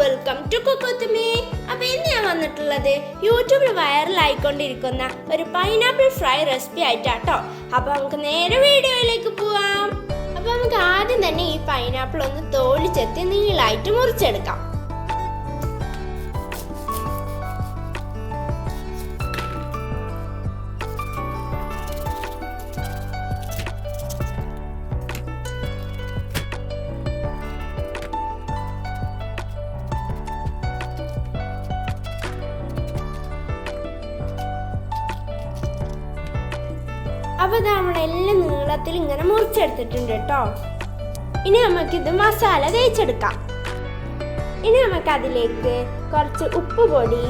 Welcome to കൊക്കോത്തുമേ അപ്പൊ ഇന്ന് ഞാൻ വന്നിട്ടുള്ളത് യൂട്യൂബിൽ വൈറലായിക്കൊണ്ടിരിക്കുന്ന ഒരു പൈനാപ്പിൾ ഫ്രൈ റെസിപ്പി ആയിട്ടാട്ടോ. അപ്പൊ നമുക്ക് നേരെ വീഡിയോയിലേക്ക് പോവാം. അപ്പൊ നമുക്ക് ആദ്യം തന്നെ ഈ പൈനാപ്പിൾ ഒന്ന് തോളിച്ചെത്തി നീളായിട്ട് മുറിച്ചെടുക്കാം. അപ്പൊ ഇത് നമ്മളെല്ലാം നീളത്തിൽ ഇങ്ങനെ മുറിച്ചെടുത്തിട്ടുണ്ട് കേട്ടോ ഇനി നമുക്കിത് മസാല തേച്ചെടുക്കാം. ഇനി നമുക്ക് അതിലേക്ക് കുറച്ച് ഉപ്പ് പൊടി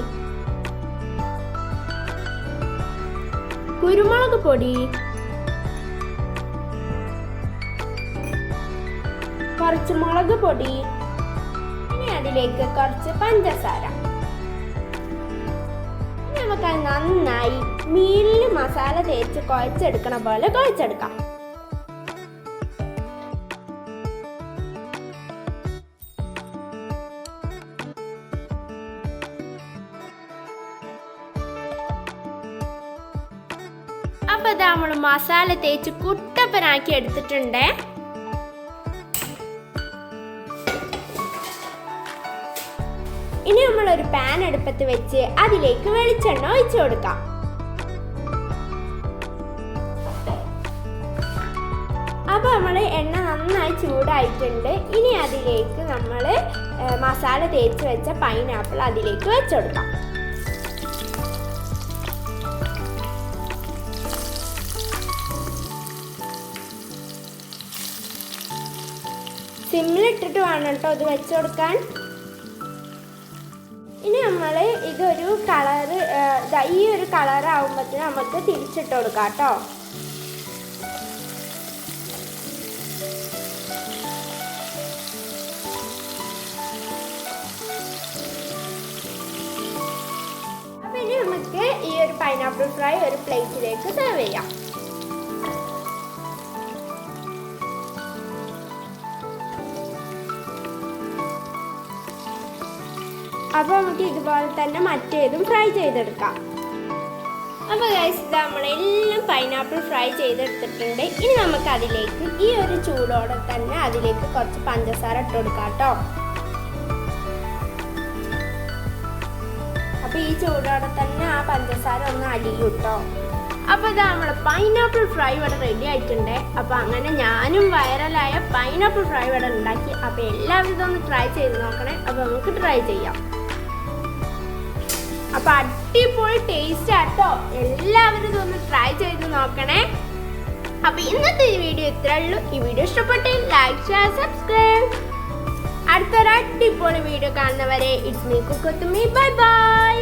കുരുമുളക് പൊടി കുറച്ച് മുളക് പൊടി ഇനി അതിലേക്ക് കുറച്ച് പഞ്ചസാര. നമുക്ക് നന്നായി മീനിൽ മസാല തേച്ച് കുഴച്ചെടുക്കണ പോലെ കുഴച്ചെടുക്കാം. അപ്പൊ നമ്മൾ മസാല തേച്ച് കുട്ടപ്പനാക്കി എടുത്തിട്ടുണ്ട്. ഇനി നമ്മൾ ഒരു പാൻ അടുപ്പത്ത് വെച്ച് അതിലേക്ക് വെളിച്ചെണ്ണ ഒഴിച്ചു കൊടുക്കാം. അപ്പൊ നമ്മൾ എണ്ണ നന്നായി ചൂടായിട്ടുണ്ട്. ഇനി അതിലേക്ക് നമ്മൾ മസാല തേച്ച് വെച്ച പൈനാപ്പിൾ അതിലേക്ക് വെച്ചുകൊടുക്കാം സിമ്മിലിട്ടിട്ട് വേണം കേട്ടോ ഇത് വെച്ചു കൊടുക്കാൻ ഇനി നമ്മൾ ഇതൊരു കളറ് ഈ ഒരു കളർ ആകുമ്പോഴത്തേന് നമുക്ക് തിരിച്ചിട്ട് കൊടുക്കാം കേട്ടോ. പൈനാപ്പിൾ ഫ്രൈ ഒരു പ്ലേറ്റിലേക്ക് സെർവ് ചെയ്യാം. അപ്പോൾ നമുക്ക് ഇതുപോലെ തന്നെ മറ്റേതും ഫ്രൈ ചെയ്തെടുക്കാം. അപ്പോൾ ഗൈസ് നമ്മൾ നമ്മളെല്ലാം പൈനാപ്പിൾ ഫ്രൈ ചെയ്തെടുത്തിട്ടുണ്ട്. ഇനി നമുക്ക് അതിലേക്ക് ഈ ഒരു ചൂടോടെ തന്നെ അതിലേക്ക് കുറച്ച് പഞ്ചസാര ഇട്ട് കൊടുക്കാം കേട്ടോ. അപ്പോൾ ഈ ചൂടോടെ തന്നെ ആ പഞ്ചസാര ഒന്ന് അടിയും കേട്ടോ അപ്പോൾ ഇതാ നമ്മുടെ പൈനാപ്പിൾ ഫ്രൈ ഇവിടെ റെഡി ആയിട്ടുണ്ട്. അപ്പോൾ അങ്ങനെ ഞാനും വൈറലായ പൈനാപ്പിൾ ഫ്രൈ ഇവിടെ ഉണ്ടാക്കി. അപ്പോൾ എല്ലാവരും ഇതൊന്ന് ട്രൈ ചെയ്ത് നോക്കണേ. അപ്പോൾ നമുക്ക് ട്രൈ ചെയ്യാം. അപ്പൊ അടിപൊളി ടേസ്റ്റ് ആട്ടോ എല്ലാവരും ഇതൊന്ന് ട്രൈ ചെയ്ത് നോക്കണേ. അപ്പൊ ഇന്നത്തെ ഈ വീഡിയോ ഇത്രേ ഉള്ളൂ. ഈ വീഡിയോ ഇഷ്ടപ്പെട്ടെങ്കിൽ ലൈക്ക് ഷെയർ സബ്സ്ക്രൈബ് അടുത്തൊരു അടിപൊളി വീഡിയോ കാണുന്നവരെ ഇറ്റ്സ് മീ കുക്കൊത്തുമി ബൈ ബൈ